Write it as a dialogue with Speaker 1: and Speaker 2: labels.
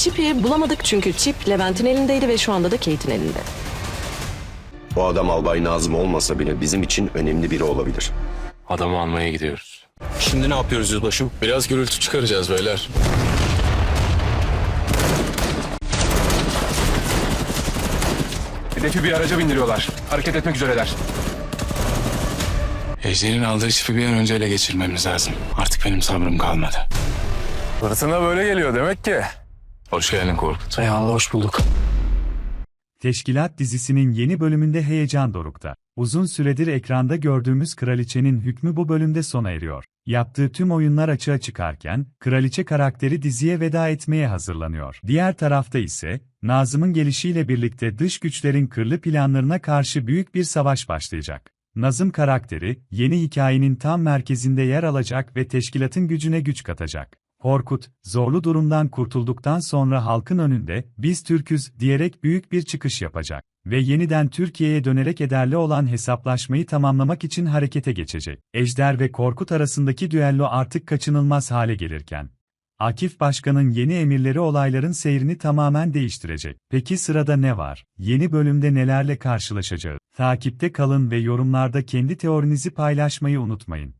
Speaker 1: Chip'i bulamadık çünkü Chip Levent'in elindeydi ve şu anda da Kate'in elinde.
Speaker 2: O adam Albay Nazım olmasa bile bizim için önemli biri olabilir.
Speaker 3: Adamı almaya gidiyoruz.
Speaker 4: Şimdi ne yapıyoruz yüzbaşım?
Speaker 3: Biraz gürültü çıkaracağız beyler.
Speaker 5: Hedefi bir araca bindiriyorlar. Hareket etmek üzereler.
Speaker 3: Ejder'in aldığı çipi bir an önce ele geçirmemiz lazım. Artık benim sabrım kalmadı.
Speaker 5: Fırtına böyle geliyor demek ki.
Speaker 3: Hoş geldin Korkut.
Speaker 4: Eyvallah hoş bulduk.
Speaker 6: Teşkilat dizisinin yeni bölümünde heyecan dorukta. Uzun süredir ekranda gördüğümüz kraliçenin hükmü bu bölümde sona eriyor. Yaptığı tüm oyunlar açığa çıkarken, kraliçe karakteri diziye veda etmeye hazırlanıyor. Diğer tarafta ise, Nazım'ın gelişiyle birlikte dış güçlerin kırlı planlarına karşı büyük bir savaş başlayacak. Nazım karakteri, yeni hikayenin tam merkezinde yer alacak ve teşkilatın gücüne güç katacak. Korkut, zorlu durumdan kurtulduktan sonra halkın önünde, biz Türküz diyerek büyük bir çıkış yapacak ve yeniden Türkiye'ye dönerek ederli olan hesaplaşmayı tamamlamak için harekete geçecek. Ejder ve Korkut arasındaki düello artık kaçınılmaz hale gelirken, Akif Başkan'ın yeni emirleri olayların seyrini tamamen değiştirecek. Peki sırada ne var? Yeni bölümde nelerle karşılaşacağız? Takipte kalın ve yorumlarda kendi teorinizi paylaşmayı unutmayın.